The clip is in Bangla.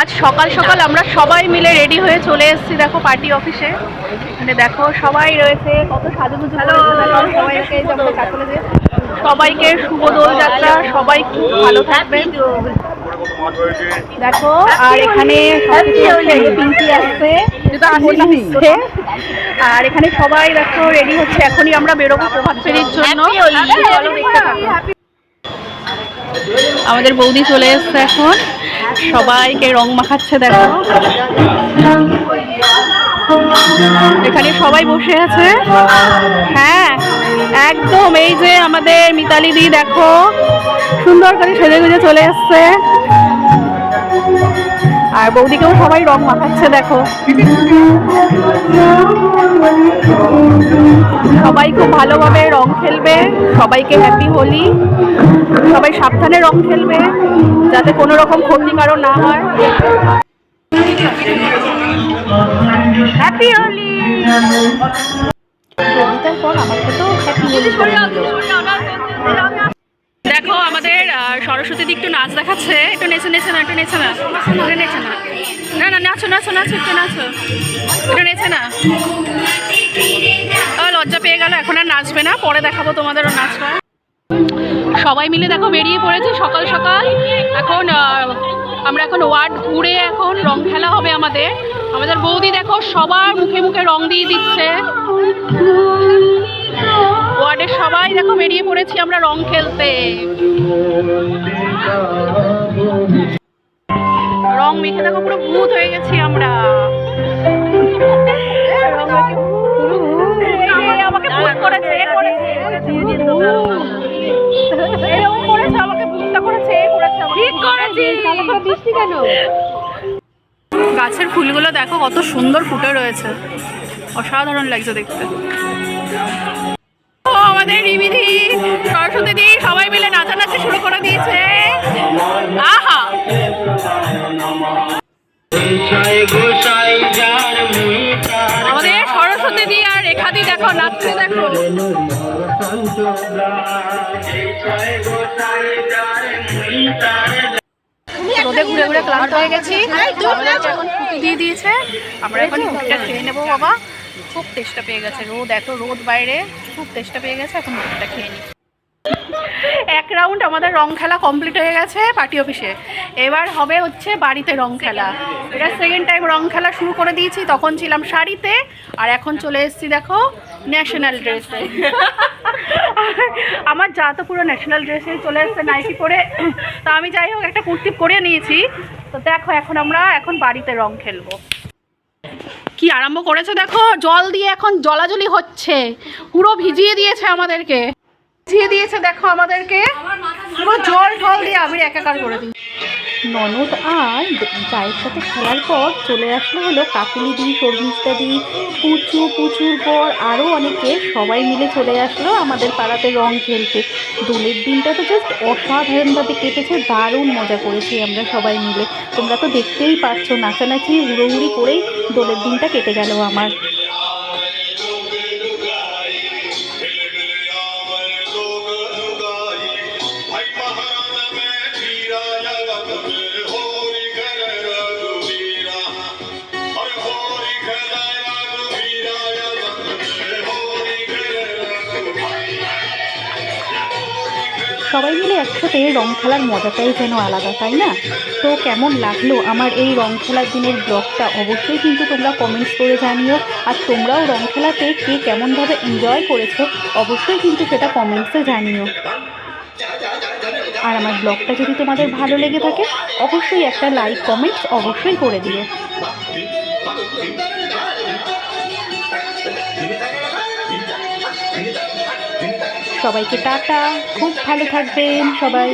আজ সকাল সকাল আমরা সবাই মিলে রেডি হয়ে চলে এসেছি দেখো পার্টি অফিসে মানে দেখো সবাই রয়েছে কত সাজুগুজু সবাইকে সবাইকে শুভ দোল যাত্রা সবাই খুব ভালো থাকবেন। দেখো আর এখানে পিঙ্কি আসছে আসছে। আর এখানে সবাই দেখো রেডি হচ্ছে এখনই আমরা বেরোবো প্রভাত ফেরির জন্য। আমাদের বৌদি চলে এসছে এখন। সবাইকে রং মাখাচ্ছে, দেখো। এখানে সবাই বসে আছে। হ্যাঁ একদম, এই যে আমাদের মিতালি দি, দেখো। সুন্দর করে সেজে গুজে চলে এসছে। আর বৌদিকেও সবাই রং মাখাচ্ছে, দেখো। সবাই খুব ভালোভাবে রং খেলবে, সবাইকে হ্যাপি হোলি। সবাই সাবধানে রং খেলবে, যাতে কোনো রকম ক্ষতি কারও না হয়। হ্যাপি দেখো, আমাদের সরস্বতী দি একটু নাচ দেখাচ্ছে। একটু নেচে নেচে না, একটু নেচে না। একটু নেচে না। না না, নাচো নাচো নাচো, একটু নাচো। একটু নেচে না। গেল, এখন আর নাচবে না। পরে দেখাবো তোমাদেরও নাচটা। সবাই মিলে দেখো বেরিয়ে পড়েছে সকাল সকাল। এখন আমরা এখন ওয়ার্ড ঘুরে এখন রং খেলা হবে আমাদের। আমাদের বৌদি দেখো সবার মুখে মুখে রং দিয়ে দিচ্ছে। ওয়ার্ডের সবাই দেখো বেরিয়ে পড়েছি আমরা রং খেলতে। রং মেখে দেখো পুরো ভূত হয়ে গেছি আমরা। গাছের ফুলগুলো দেখো কত সুন্দর ফুটে রয়েছে। অসাধারণ লাগছে দেখতে। ও আমাদের নিবিধি সরস্বতী দি সবাই মিলে নাচানাচি শুরু করে দিয়েছে। আহা! গোসাই গোসাই যার মুই তার আমাদের সরস্বতী দি আর রেখাদি দেখো নাচতে দেখো। গোসাই রোদে ঘুরে ঘুরে ক্লান্ত হয়ে গেছি। এখন ফুটি দিয়ে দিয়েছে। আমরা এখন ফুটিটা খেয়ে নেব বাবা। খুব তেষ্টা পেয়ে গেছে। রোদ এত রোদ বাইরে। খুব তেষ্টা পেয়ে গেছে এখন ফুটিটা খেয়ে নিই এক রাউন্ড আমাদের রং খেলা কমপ্লিট হয়ে গেছে পার্টি অফিসে। এবার হবে হচ্ছে বাড়িতে রং খেলা। এটা সেকেন্ড টাইম রং খেলা শুরু করে দিয়েছি তখন ছিলাম শাড়িতে আর এখন চলে এসেছি দেখো ন্যাশনাল ড্রেসে আমার যা তো পুরো ন্যাশনাল ড্রেসে চলে এসছে নাইটি পরে। তো আমি যাই হোক, একটা কুর্তি পরে নিয়েছি। তো দেখো, এখন আমরা এখন বাড়িতে রং খেলব। কি আরম্ভ করেছে দেখো? জল দিয়ে এখন জলাজলি হচ্ছে। পুরো ভিজিয়ে দিয়েছে আমাদেরকে। ভিজিয়ে দিয়েছে দেখো আমাদেরকে। পুরো জল টল দিয়ে আমি একাকার করে দিই ননদ আর চায়ের সাথে খেলার পর চলে আসলো হলো কাকুলি দি, শর্মিষ্ঠা দি, পুচু, পুচুর পর আরও অনেকে সবাই মিলে চলে আসলো আমাদের পাড়াতে রং খেলতে। দোলের দিনটা তো জাস্ট অসাধারণভাবে কেটেছে, দারুণ মজা করেছি আমরা সবাই মিলে। তোমরা তো দেখতেই পারছ, নাচানাচি হুড়োহুড়ি করেই দোলের দিনটা কেটে গেল আমার। সবাই মিলে একসাথে রং খেলার মজাটাই যেন আলাদা, তাই না? তো কেমন লাগল আমার এই রং খেলার দিনের ব্লগটা? অবশ্যই কিন্তু তোমরা কমেন্টস করে জানিও। আর তোমরাও রং খেলাতে কে কেমনভাবে এনজয় করেছ, অবশ্যই কিন্তু সেটা কমেন্টসে জানিও। আর আমার ব্লগটা যদি তোমাদের ভালো লেগে থাকে, অবশ্যই একটা লাইক কমেন্টস অবশ্যই করে দিও। সবাইকে টাটা। খুব ভালো থাকবেন সবাই।